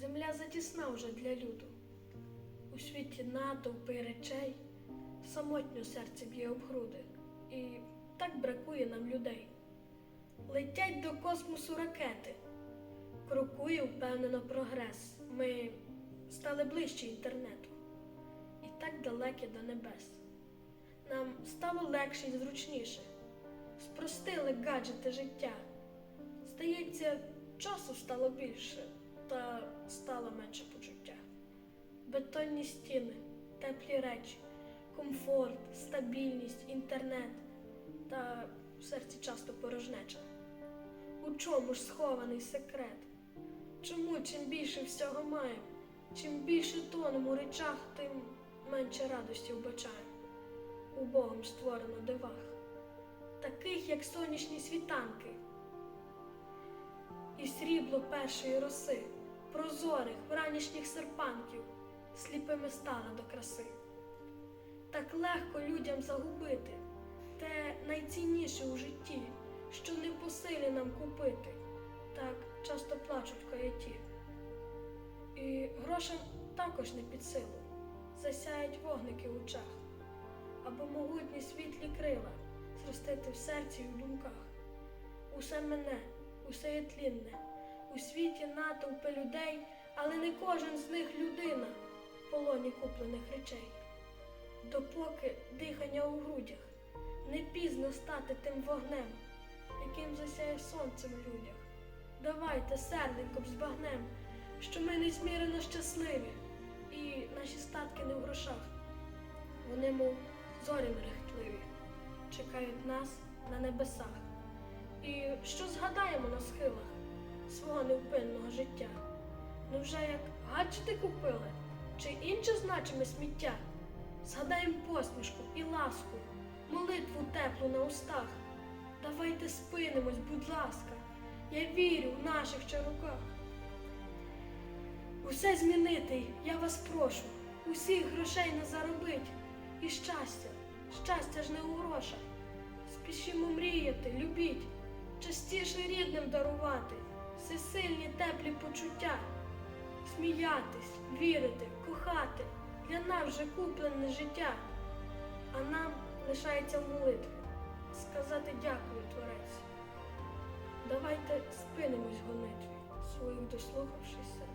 Земля затісна вже для люду. У світі натовпи речей, самотньо серце б'є об груди, і так бракує нам людей. Летять до космосу ракети, крокує впевнено прогрес. Ми стали ближче інтернету і так далекі до небес. Нам стало легше і зручніше, спростили гаджети життя. Здається, часу стало більше, та. Бетонні стіни, теплі речі, комфорт, стабільність, інтернет та в серці часто порожнеча. У чому ж схований секрет? Чому чим більше всього маємо, чим більше тонемо у речах, тим менше радості вбачаємо. У Богом створено дивах, таких як сонячні світанки, і срібло першої роси, прозорих вранішніх серпанків, сліпими стали до краси. Так легко людям загубити те найцінніше у житті, що не по нам купити, так часто плачуть каяті. І грошам також не під силу, засяють вогники в очах, або могутні світлі крила зростити в серці і в думках. Усе мене, усе є тлінне, у світі натовпи людей, але не кожен з них людина полоні куплених речей. Допоки дихання у грудях, не пізно стати тим вогнем, яким засяє сонце в людях. Давайте серденьком збагнем, що ми незмірено щасливі, і наші статки не в грошах. Вони, мов зорі мерехтливі, чекають нас на небесах. І що згадаємо на схилах свого невпинного життя? Ну вже як гаджети купили, чи інше значиме сміття? Згадаємо посмішку і ласку, молитву теплу на устах. Давайте спинимось, будь ласка, я вірю в наших чаруках. Усе змінити, я вас прошу, усіх грошей не заробить. І щастя, щастя ж не у грошах. Спішімо мріяти, любіть, частіше рідним дарувати, всесильні теплі почуття, сміятись, вірити, кохати, для нас вже куплене життя. А нам лишається молитва сказати дякую, Творець. Давайте спинимось гонитві, своїм дослухавшись сердець.